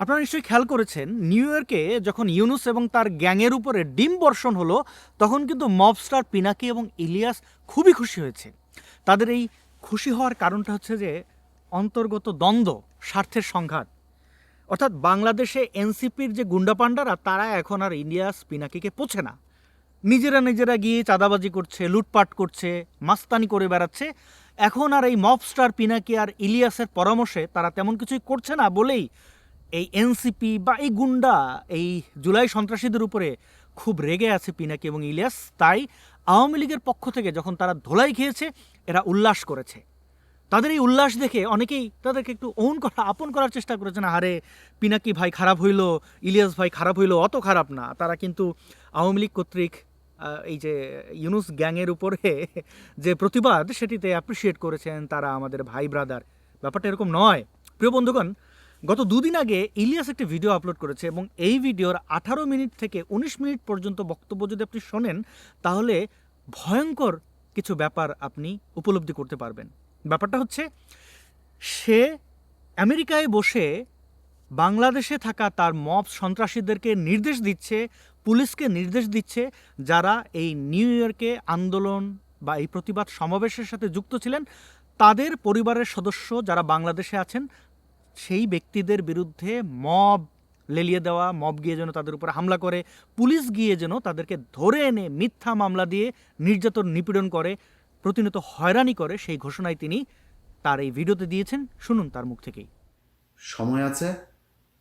আপনারা নিশ্চয়ই খেয়াল করেছেন, নিউ ইয়র্কে যখন ইউনুস এবং তার গ্যাংয়ের উপরে ডিম বর্ষণ হলো, তখন কিন্তু মবস্টার পিনাকি এবং ইলিয়াস খুবই খুশি হয়েছে। তাদের এই খুশি হওয়ার কারণটা হচ্ছে যে, অন্তর্গত দ্বন্দ্ব, স্বার্থের সংঘাত। অর্থাৎ বাংলাদেশে এনসিপির যে গুন্ডাপান্ডারা তারা এখন আর ইলিয়াস পিনাকিকে পোছে না। নিজেরা নিজেরা গিয়ে চাঁদাবাজি করছে, লুটপাট করছে, মাস্তানি করে বেড়াচ্ছে। এখন আর এই মবস্টার পিনাকি আর ইলিয়াসের পরামর্শে তারা তেমন কিছুই করছে না বলেই এই এনসিপি বা এই গুন্ডা, এই জুলাই সন্ত্রাসীদের উপরে খুব রেগে আছে পিনাকি এবং ইলিয়াস। তাই আওয়ামী লীগের পক্ষ থেকে যখন তারা ধোলাই খেয়েছে, এরা উল্লাস করেছে। তাদের এই উল্লাস দেখে অনেকেই তাদেরকে একটু ওন করা, আপন করার চেষ্টা করেছেন। আরে পিনাকি ভাই খারাপ হইল, ইলিয়াস ভাই খারাপ হইল, অত খারাপ না। তারা কিন্তু আওয়ামী লীগ কর্তৃক এই যে ইউনুস গ্যাংয়ের উপরে যে প্রতিবাদ, সেটিতে অ্যাপ্রিসিয়েট করেছেন তারা আমাদের ভাই ব্রাদার ব্যাপারটা এরকম নয়। প্রিয় বন্ধুগণ গত দুদিন আগে ইলিয়াস একটি ভিডিও আপলোড করেছে এবং এই ভিডিওর আঠারো মিনিট থেকে উনিশ মিনিট পর্যন্ত বক্তব্য যদি আপনি শোনেন, তাহলে ভয়ঙ্কর কিছু ব্যাপার আপনি উপলব্ধি করতে পারবেন। ব্যাপারটা হচ্ছে, সে আমেরিকায় বসে বাংলাদেশে থাকা তার মব সন্ত্রাসীদেরকে নির্দেশ দিচ্ছে, পুলিশকে নির্দেশ দিচ্ছে, যারা এই নিউ ইয়র্কে আন্দোলন বা এই প্রতিবাদ সমাবেশের সাথে যুক্ত ছিলেন। তাদের পরিবারের সদস্য যারা বাংলাদেশে আছেন সেই ব্যক্তিদের বিরুদ্ধে মব লেলিয়ে দেওয়া, মব গিয়ে যেন তাদের উপরে হামলা করে, পুলিশ গিয়ে যেন তাদেরকে ধরে এনে মিথ্যা মামলা দিয়ে নির্যাতন নিপীড়ন করে, প্রতিনিয়ত হয়রানি করে, সেই ঘোষণায় তিনি তার এই ভিডিওতে দিয়েছেন। শুনুন তার মুখ থেকেই। সময় আছে।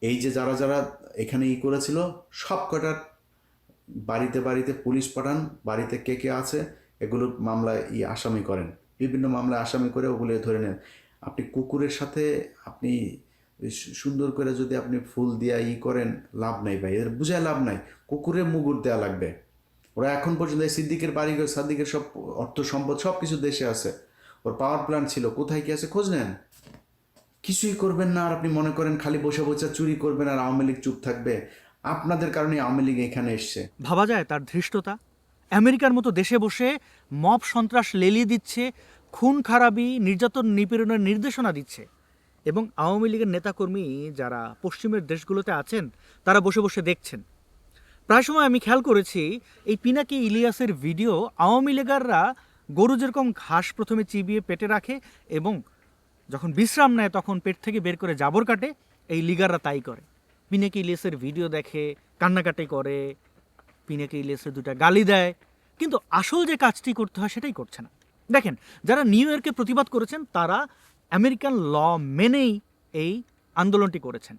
এই যে যারা যারা এখানে ই করেছিল, সব কটার বাড়িতে বাড়িতে পুলিশ পাঠান, বাড়িতে কে কে আছে, এগুলো মামলায় ই আসামি করেন। বিভিন্ন মামলায় আসামি করে ওগুলো ধরে নেন। আপনি কুকুরের সাথে আপনি সুন্দর করে যদি আপনি ফুল দিয়া ই করেন, লাভ নাই ভাই। এদের বুঝায় লাভ নাই। কুকুরের মুগুর দেওয়া লাগবে। ওরা এখন পর্যন্ত সিদ্দিকের বাড়ি সাদ্দিকের সব অর্থ সম্পদ সব কিছু দেশে আছে। ওর পাওয়ার প্ল্যান্ট ছিল, কোথায় কি আছে খোঁজ নেন। কিছুই করবেন না আর আপনি মনে করেন খালি বসে বসে চুরি করবেন আর আওয়ামী লীগ চুপ থাকবে। আপনাদের কারণে আওয়ামী লীগ এখানে এসছে। ভাবা যায় তার ধৃষ্টতা? আমেরিকার মতো দেশে বসে মব সন্ত্রাস লেলিয়ে দিচ্ছে, খুন খারাপি, নির্যাতন নিপীড়নের নির্দেশনা দিচ্ছে। এবং আওয়ামী লীগের নেতাকর্মী যারা পশ্চিমের দেশগুলোতে আছেন, তারা বসে বসে দেখছেন। প্রায় সময় আমি খেয়াল করেছি, এই পিনাকি ইলিয়াসের ভিডিও আওয়ামী লীগাররা গরু যেরকম ঘাস প্রথমে চিবিয়ে পেটে রাখে এবং যখন বিশ্রাম নেয়, তখন পেট থেকে বের করে জাবর কাটে, এই লিগাররা তাই করে। পিনাকি ইলিয়াসের ভিডিও দেখে, কান্নাকাটি করে, পিনাকি ইলিয়াসের দুটা গালি দেয়। কিন্তু আসল যে কাজটি করতে হয়, সেটাই করছে না। দেখেন, যারা নিউ ইয়র্কে প্রতিবাদ করেছেন, তারা আমেরিকান ল মেনেই এই আন্দোলনটি করেছেন।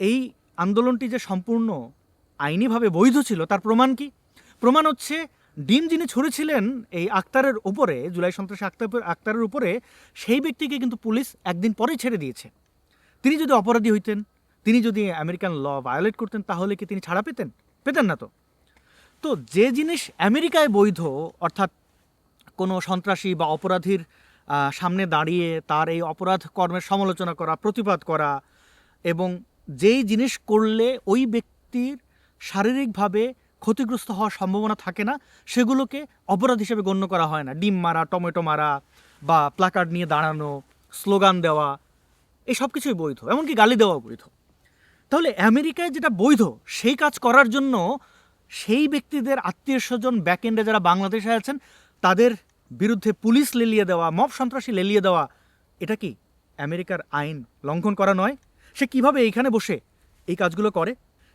এই আন্দোলনটি যে সম্পূর্ণ আইনিভাবে বৈধ ছিল, তার প্রমাণ কি? প্রমাণ হচ্ছে ডিম যিনি ছুঁড়েছিলেন এই আক্তারের উপরে, জুলাই সন্ত্রাসী আক্তার, আক্তারের উপরে, সেই ব্যক্তিকে কিন্তু পুলিশ একদিন পরেই ছেড়ে দিয়েছে। তিনি যদি অপরাধী হইতেন, তিনি যদি আমেরিকান ল ভায়োলেট করতেন, তাহলে কি তিনি ছাড়া পেতেন? পেতেন না তো। তো যে জিনিস আমেরিকায় বৈধ, অর্থাৎ কোনো সন্ত্রাসী বা অপরাধীর সামনে দাঁড়িয়ে তার এই অপরাধ কর্মের সমালোচনা করা, প্রতিবাদ করা এবং যেই জিনিস করলে ওই ব্যক্তির শারীরিকভাবে ক্ষতিগ্রস্ত হওয়ার সম্ভাবনা থাকে না, সেগুলোকে অপরাধ হিসেবে গণ্য করা হয় না। ডিম মারা, টমেটো মারা বা প্লাকার্ড নিয়ে দাঁড়ানো, স্লোগান দেওয়া, এই সব কিছুই বৈধ। এমনকি গালি দেওয়া বৈধ। তাহলে আমেরিকায় যেটা বৈধ, সেই কাজ করার জন্য সেই ব্যক্তিদের আত্মীয় স্বজন ব্যাকএন্ডে যারা বাংলাদেশে আছেন, তাদের বিরুদ্ধে পুলিশ লেলিয়ে দেওয়া মব সন্ত্রাসী লেলিয়ে দেওয়া এটা কি আমেরিকার আইন লঙ্ঘন করা নয়? সে কীভাবে এইখানে বসে এই কাজগুলো করে?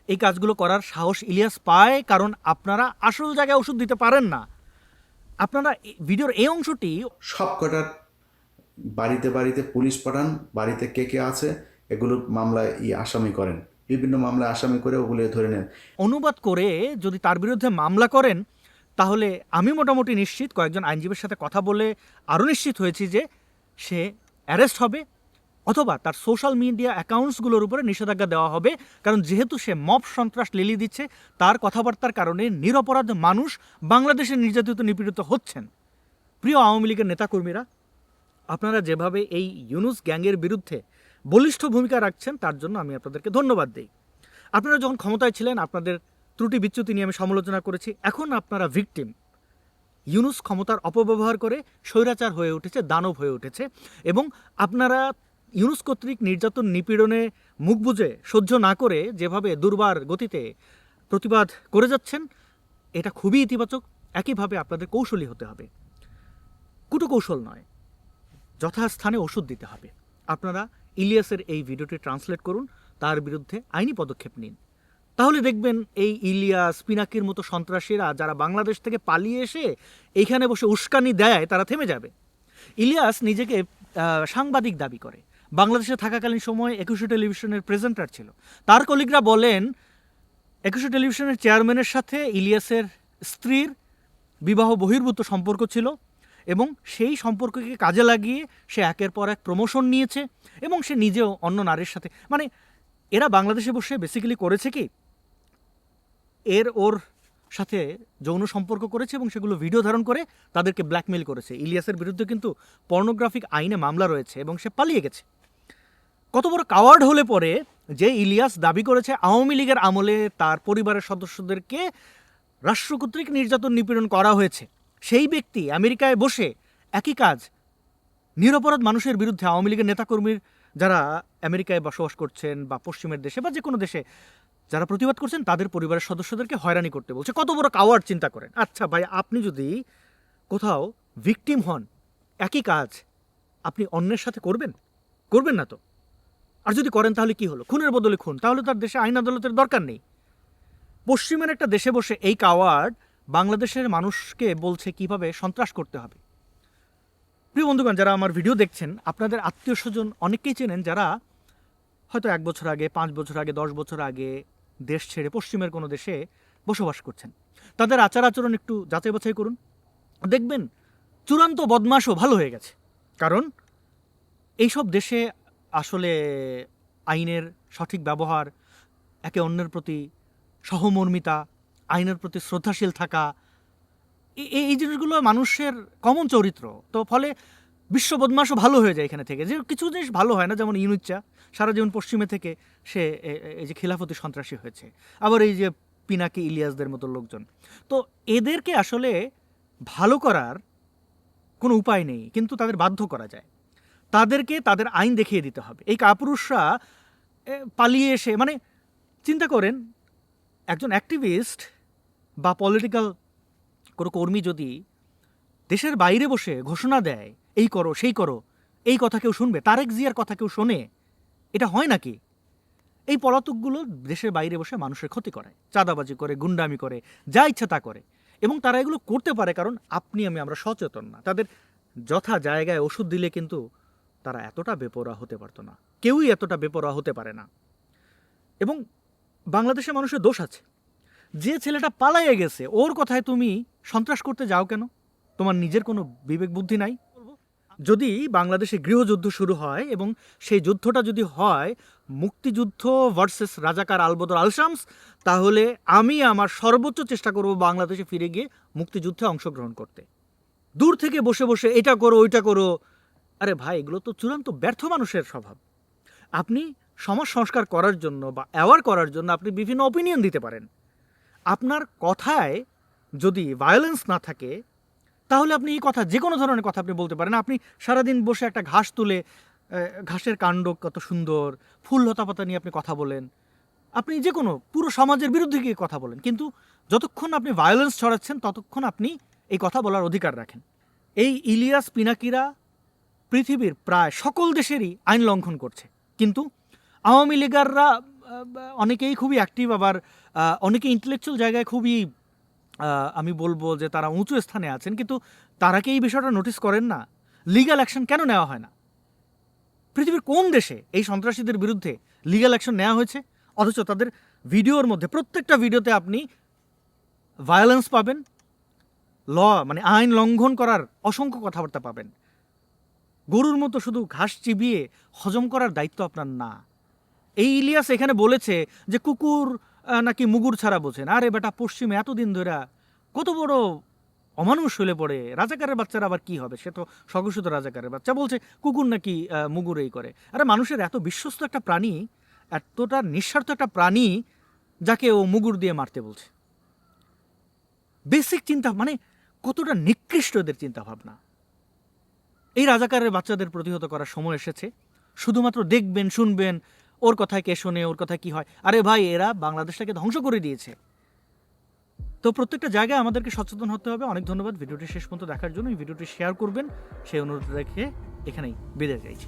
এই কাজগুলো করার সাহস ইলিয়াস পায় কারণ আপনারা আসল জায়গায় ওষুধ দিতে পারেন না। আপনারা ভিডিওর এই অংশটি সব কটার বাড়িতে বাড়িতে পুলিশ পাঠান বাড়িতে কে কে আছে এগুলো মামলায় ই আসামি করেন। বিভিন্ন মামলায় আসামি করে ওগুলো ধরে নেন। অনুবাদ করে যদি তার বিরুদ্ধে মামলা করেন তাহলে আমি মোটামুটি নিশ্চিত, কয়েকজন আইনজীবীর সাথে কথা বলে আরও নিশ্চিত হয়েছি যে সে অ্যারেস্ট হবে অথবা তার সোশ্যাল মিডিয়া অ্যাকাউন্টসগুলোর উপরে নিষেধাজ্ঞা দেওয়া হবে। কারণ যেহেতু সে মব সন্ত্রাস লিলি দিচ্ছে, তার কথাবার্তার কারণে নিরপরাধ মানুষ বাংলাদেশে নির্যাতিত নিপীড়িত হচ্ছেন। প্রিয় আওয়ামী লীগের নেতাকর্মীরা, আপনারা যেভাবে এই ইউনুস গ্যাংয়ের বিরুদ্ধে বলিষ্ঠ ভূমিকা রাখছেন, তার জন্য আমি আপনাদেরকে ধন্যবাদ দিই। আপনারা যখন ক্ষমতায় ছিলেন, আপনাদের ত্রুটি বিচ্যুতি নিয়ে আমি সমালোচনা করেছি। এখন আপনারা ভিকটিম ইউনুস ক্ষমতার অপব্যবহার করে স্বৈরাচার হয়ে উঠেছে, দানব হয়ে উঠেছে এবং আপনারা ইউনুস কর্তৃক নির্যাতন নিপীড়নে মুখ বুজে সহ্য না করে যেভাবে দুর্বার গতিতে প্রতিবাদ করে যাচ্ছেন, এটা খুবই ইতিবাচক। একইভাবে আপনাদের কৌশলী হতে হবে। কুটো কৌশল নয়, যথাস্থানে ওষুধ দিতে হবে। আপনারা ইলিয়াসের এই ভিডিওটি ট্রান্সলেট করুন, তার বিরুদ্ধে আইনি পদক্ষেপ নিন। তাহলে দেখবেন এই ইলিয়াস, পিনাকির মতো সন্ত্রাসীরা যারা বাংলাদেশ থেকে পালিয়ে এসে এইখানে বসে উস্কানি দেয়, তারা থেমে যাবে। ইলিয়াস নিজেকে সাংবাদিক দাবি করে। বাংলাদেশে থাকাকালীন সময় একুশে টেলিভিশনের প্রেজেন্টার ছিল। তার কলিগরা বলেন, একুশে টেলিভিশনের চেয়ারম্যানের সাথে ইলিয়াসের স্ত্রীর বিবাহ বহির্ভূত সম্পর্ক ছিল এবং সেই সম্পর্ককে কাজে লাগিয়ে সে একের পর এক প্রমোশন নিয়েছে এবং সে নিজেও অন্য নারীর সাথে মানে এরা বাংলাদেশে বসে বেসিক্যালি করেছে কি এর ওর সাথে যৌন সম্পর্ক করেছে এবং সেগুলো ভিডিও ধারণ করে তাদেরকে ব্ল্যাকমেল করেছে। ইলিয়াসের বিরুদ্ধে কিন্তু পর্নোগ্রাফিক আইনে মামলা রয়েছে এবং সে পালিয়ে গেছে। কত বড় কাওয়ার্ড হলে পরে যে ইলিয়াস দাবি করেছে, আওয়ামী লীগের আমলে তার পরিবারের সদস্যদেরকে রাষ্ট্র কর্তৃক নির্যাতন নিপীড়ন করা হয়েছে। সেই ব্যক্তি আমেরিকায় বসে একই কাজ, নিরপরাধ মানুষের বিরুদ্ধে আওয়ামী লীগের নেতাকর্মীর, যারা আমেরিকায় বসবাস করছেন বা পশ্চিমের দেশে বা যে কোনো দেশে যারা প্রতিবাদ করছেন, তাদের পরিবারের সদস্যদেরকে হয়রানি করতে বলছে। কত বড় কাওয়ার্ড চিন্তা করেন। আচ্ছা ভাই, আপনি যদি কোথাও ভিকটিম হন, একই কাজ আপনি অন্যের সাথে করবেন? করবেন না তো? আর যদি করেন, তাহলে কি হলো? খুনের বদলে খুন। তাহলে তার দেশে আইন আদালতের দরকার নেই। পশ্চিমের একটা দেশে বসে এই কাওয়ার্ড বাংলাদেশের মানুষকে বলছে কীভাবে সন্ত্রাস করতে হবে। প্রিয় বন্ধুগণ, যারা আমার ভিডিও দেখছেন, আপনাদের আত্মীয় স্বজন অনেকেই চেনেন যারা হয়তো এক বছর আগে, পাঁচ বছর আগে, দশ বছর আগে দেশ ছেড়ে পশ্চিমের কোনো দেশে বসবাস করছেন। তাদের আচার আচরণ একটু যাচাই বাছাই করুন। দেখবেন চূড়ান্ত বদমাশও ভালো হয়ে গেছে। কারণ এইসব দেশে আসলে আইনের সঠিক ব্যবহার, একে অন্যের প্রতি সহমর্মিতা, আইনের প্রতি শ্রদ্ধাশীল থাকা এই জিনিসগুলো মানুষের কমন চরিত্র। তো ফলে বিশ্ব বদমাশও ভালো হয়ে যায় এখানে থেকে। যে কিছু জিনিস ভালো হয় না, যেমন ইনুচ্চা, সারা জীবন পশ্চিমে থেকে সে এই যে খিলাফতি সন্ত্রাসী হয়েছে। আবার এই যে পিনাকি ইলিয়াসদের মতো লোকজন। তো এদেরকে আসলে ভালো করার কোনো উপায় নেই, কিন্তু তাদের বাধ্য করা যায়। তাদেরকে তাদের আইন দেখিয়ে দিতে হবে। এই কাপুরুষরা পালিয়ে এসে মানে চিন্তা করেন, একজন অ্যাক্টিভিস্ট বা পলিটিক্যাল কোনো কর্মী যদি দেশের বাইরে বসে ঘোষণা দেয় এই করো, সেই করো, এই কথা কেউ শুনবে, তারেক জিয়ার কথা কেউ শোনে, এটা হয় নাকি? এই পলাতকগুলো দেশের বাইরে বসে মানুষের ক্ষতি করে, চাঁদাবাজি করে, গুন্ডামি করে, যা ইচ্ছা তা করে, এবং তারা এগুলো করতে পারে কারণ আপনি আমি, আমরা সচেতন না। তাদের যথা জায়গায় ওষুধ দিলে কিন্তু তারা এতটা বেপরোয়া হতে পারতো না, কেউই এতটা বেপরোয়া হতে পারে না। এবং বাংলাদেশে মানুষের দোষ আছে। যে ছেলেটা পালাইয়ে গেছে, ওর কথায় তুমি সন্ত্রাস করতে যাও কেন? তোমার নিজের কোনো বিবেক বুদ্ধি নাই? যদি বাংলাদেশে গৃহযুদ্ধ শুরু হয় এবং সেই যুদ্ধটা যদি হয় মুক্তিযুদ্ধ ভার্সেস রাজাকার আলবদর আলশামস, তাহলে আমি আমার সর্বোচ্চ চেষ্টা করব বাংলাদেশে ফিরে গিয়ে মুক্তিযুদ্ধে অংশগ্রহণ করতে। দূর থেকে বসে বসে এটা করো, ওইটা করো। আরে ভাই, এগুলো তো চূড়ান্ত ব্যর্থ মানুষের স্বভাব। আপনি সমাজ সংস্কার করার জন্য বা অ্যাওয়ার করার জন্য আপনি বিভিন্ন অপিনিয়ন দিতে পারেন। আপনার কথায় যদি ভায়োলেন্স না থাকে তাহলে আপনি এই কথা, যে কোনো ধরনের কথা আপনি বলতে পারেন। আপনি সারাদিন বসে একটা ঘাস তুলে ঘাসের কাণ্ড কত সুন্দর, ফুল লতাপাতা নিয়ে আপনি কথা বলেন। আপনি যে কোনো, পুরো সমাজের বিরুদ্ধে গিয়ে কথা বলেন। কিন্তু যতক্ষণ আপনি ভায়োলেন্স ছড়াচ্ছেন, ততক্ষণ আপনি এই কথা বলার অধিকার রাখেন। এই ইলিয়াস পিনাকিরা পৃথিবীর প্রায় সকল দেশেরই আইন লঙ্ঘন করছে। কিন্তু আওয়ামী লীগাররা অনেকেই খুবই অ্যাক্টিভ আবার অনেকে ইন্টেলেকচুয়াল জায়গায় খুবই আমি বলব যে তারা উঁচু স্থানে আছেন, কিন্তু তারা কি এই বিষয়টা নোটিস করেন না? লিগ্যাল অ্যাকশন কেন নেওয়া হয় না? পৃথিবীর কোন দেশে এই সন্ত্রাসীদের বিরুদ্ধে লিগ্যাল অ্যাকশন নেওয়া হয়েছে? অথচ তাদের ভিডিওর মধ্যে, প্রত্যেকটা ভিডিওতে আপনি ভায়োলেন্স পাবেন ল মানে আইন লঙ্ঘন করার অসংখ্য কথাবার্তা পাবেন। গরুর মতো শুধু ঘাস চিবিয়ে হজম করার দায়িত্ব আপনার না। এই ইলিয়াস এখানে বলেছে যে কুকুর নাকি মুগুর ছাড়া বোঝেন? আরে বেটা, পশ্চিমে এতদিন ধরে কত বড় অমানুষ হলে পড়ে। রাজাকারের বাচ্চারা আবার কি হবে? সে তো স্বঘোষিত রাজাকারের বাচ্চা। বলছে, কুকুর নাকি মুগুর এই করে। আরে মানুষের এত বিশ্বস্ত একটা প্রাণী, এতটা নিঃস্বার্থ একটা প্রাণী, যাকে ও মুগুর দিয়ে মারতে বলছে। বেসিক চিন্তা মানে কতটা নিকৃষ্ট এদের চিন্তা ভাবনা এই রাজাকারের বাচ্চাদের প্রতিহত করার সময় এসেছে। শুধুমাত্র দেখবেন, শুনবেন ওর কথা কে শোনে, ওর কথা কি হয়? আরে ভাই, এরা বাংলাদেশটাকে ধ্বংস করে দিয়েছে। তো প্রত্যেকটা জায়গায় আমাদেরকে সচেতন হতে হবে। অনেক ধন্যবাদ। ভিডিওটি শেষ পর্যন্ত দেখার জন্য ভিডিওটি শেয়ার করবেন। সেই অনুরোধ রেখে এখানেই বিদায় চাইছি।